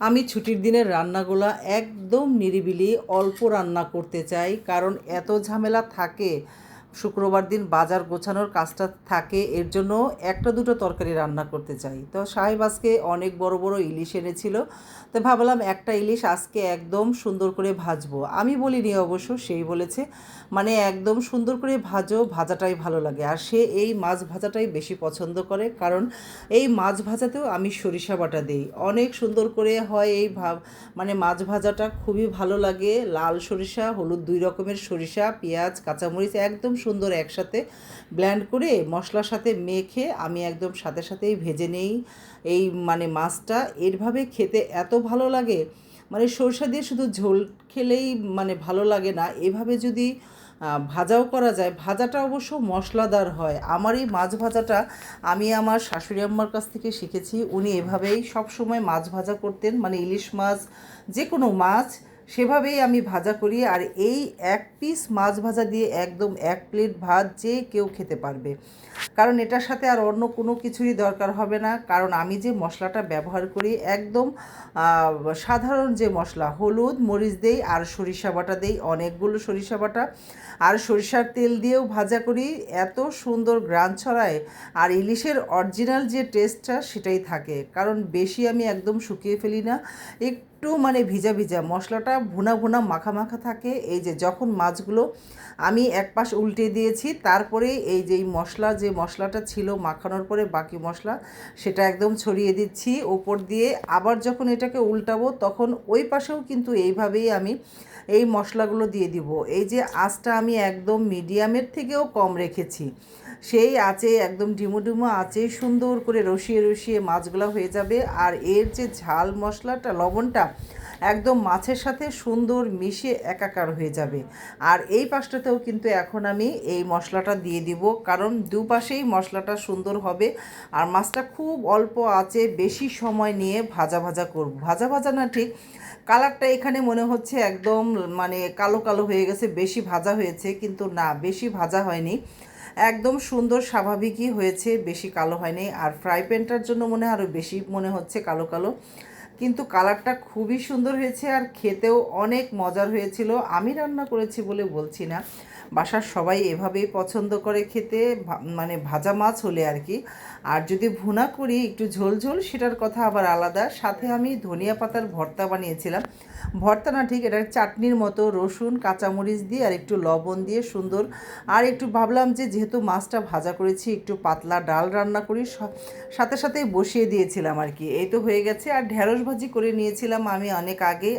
আমি ছুটির দিনের রান্নাগুলো একদম নিরিবিলি অল্প রান্না করতে চাই কারণ এত ঝামেলা থাকে। শুক্রবার দিন বাজার গোছানোর কাজটা থাকে, এর জন্য একটা দুটো তরকারি রান্না করতে চাই। তো সাহেব আজকে অনেক বড় বড় ইলিশ এনেছিল, তো ভাবলাম একটা ইলিশ আজকে একদম সুন্দর করে ভাজবো। আমি বলিনি অবশ্য, সেই বলেছে মানে একদম সুন্দর করে ভাজো, ভাজাটাই ভালো লাগে। আর সে এই মাছ ভাজাটাই বেশি পছন্দ করে, কারণ এই মাছ ভাজাতেও আমি সরিষা বাটা দিই। অনেক সুন্দর করে হয় এই ভাব মানে মাছ ভাজাটা খুবই ভালো লাগে। লাল সরিষা, হলুদ দুই রকমের সরিষা, পেঁয়াজ, কাঁচামরিচ, একদম সুন্দর একসাথে ব্ল্যান্ড করে মশলার সাথে মেখে আমি একদম সাথে সাথেই ভেজে নেই। এই মানে মাছটা এরভাবে খেতে এত ভালো লাগে মানে সরষা দিয়ে শুধু ঝোল খেলেই মানে ভালো লাগে না। এভাবে যদি ভাজাও করা যায়, ভাজাটা অবশ্য মশলাদার হয়। আমার এই মাছ ভাজাটা আমি আমার শাশুড়ি আম্মার কাছ থেকে শিখেছি। উনি এভাবেই সব সময় মাছ ভাজা করতেন মানে ইলিশ মাছ যে কোনো মাছ সেভাবেই আমি ভাজা করি আর এই এক পিস মাছ ভাজা দিয়ে একদম এক প্লেট ভাত যে কেউ খেতে পারবে। কারণ এটার সাথে আর অন্য কোনো কিছুরই দরকার হবে না। কারণ আমি যে মশলাটা ব্যবহার করি একদম সাধারণ যে মশলা, হলুদ, মরিচ দেই আর সরিষা বাটা দেই, অনেকগুলো সরিষা বাটা। আর সরিষার তেল দিয়েও ভাজা করি, এত সুন্দর গ্রান ছড়ায় আর ইলিশের অরিজিনাল যে টেস্টটা সেটাই থাকে। কারণ বেশি আমি একদম শুকিয়ে ফেলি না। একটু মানে ভিজা ভিজা। মশলাটা ভুনা ভুনা মাখা মাখা থাকে। এই যে যখন মাছগুলো আমি এক পাশ উল্টে দিয়েছি, তারপরে এই যে মশলা, যে মশলাটা ছিল মাখানোর পরে বাকি মশলা, সেটা একদম ছড়িয়ে দিচ্ছি। ওপর দিয়ে আবার যখন এটাকে উল্টাবো, তখন ওই পাশেও কিন্তু এইভাবেই আমি এই মশলাগুলো দিয়ে দিব। এই যে আঁচটা আমি একদম মিডিয়ামের থেকেও কম রেখেছি। সেই আঁচে একদম ডিমো ডিমো আঁচে সুন্দর করে রসিয়ে রসিয়ে মাছগুলো হয়ে যাবে। আর এর যে ঝাল মশলাটা, লবণটা, একদম মাছের সাথে সুন্দর মিশে একাকার হয়ে যাবে। আর এই পাশটাতেও কিন্তু এখন আমি এই মশলাটা দিয়ে দিব, কারণ দুপাশেই মশলাটা সুন্দর হবে। আর মাছটা খুব অল্প আঁচে বেশি সময় নিয়ে ভাজা ভাজা করব। ভাজা ভাজা না ঠিক, কালারটা এখানে মনে হচ্ছে একদম মানে কালো কালো হয়ে গেছে, বেশি ভাজা হয়েছে, কিন্তু না, বেশি ভাজা হয়নি। একদম সুন্দর, স্বাভাবিকই হয়েছে, বেশি কালো হয়নি। আর ফ্রাই প্যানটার জন্য মনে হয় আরও বেশি মনে হচ্ছে কালো কালো। কিন্তু কালারটা খুবই সুন্দর হয়েছে আর খেতেও অনেক মজার হয়েছিল। আমি রান্না করেছি বলে বলছি না। বাসার সবাই এভাবেই পছন্দ করে খেতে মানে ভাজা মাছ হলে আর কি। আর যদি ভুনা করি, একটু ঝোল ঝোল, সেটার কথা আবার আলাদা। সাথে আমি ধনিয়া পাতার ভর্তা বানিয়েছিলাম। ভর্তা না ঠিক এটা চাটনির মতো রসুন, কাঁচামরিচ দিয়ে আর একটু লবণ দিয়ে সুন্দর। আর একটু ভাবলাম যে যেহেতু মাছটা ভাজা করেছি, একটু পাতলা ডাল রান্না করি সাথে সাথেই বসিয়ে দিয়েছিলাম আর কি। এই তো হয়ে গেছে। আর ঢ্যাঁড়স ভাজি করে নিয়েছিলাম আমি অনেক আগে।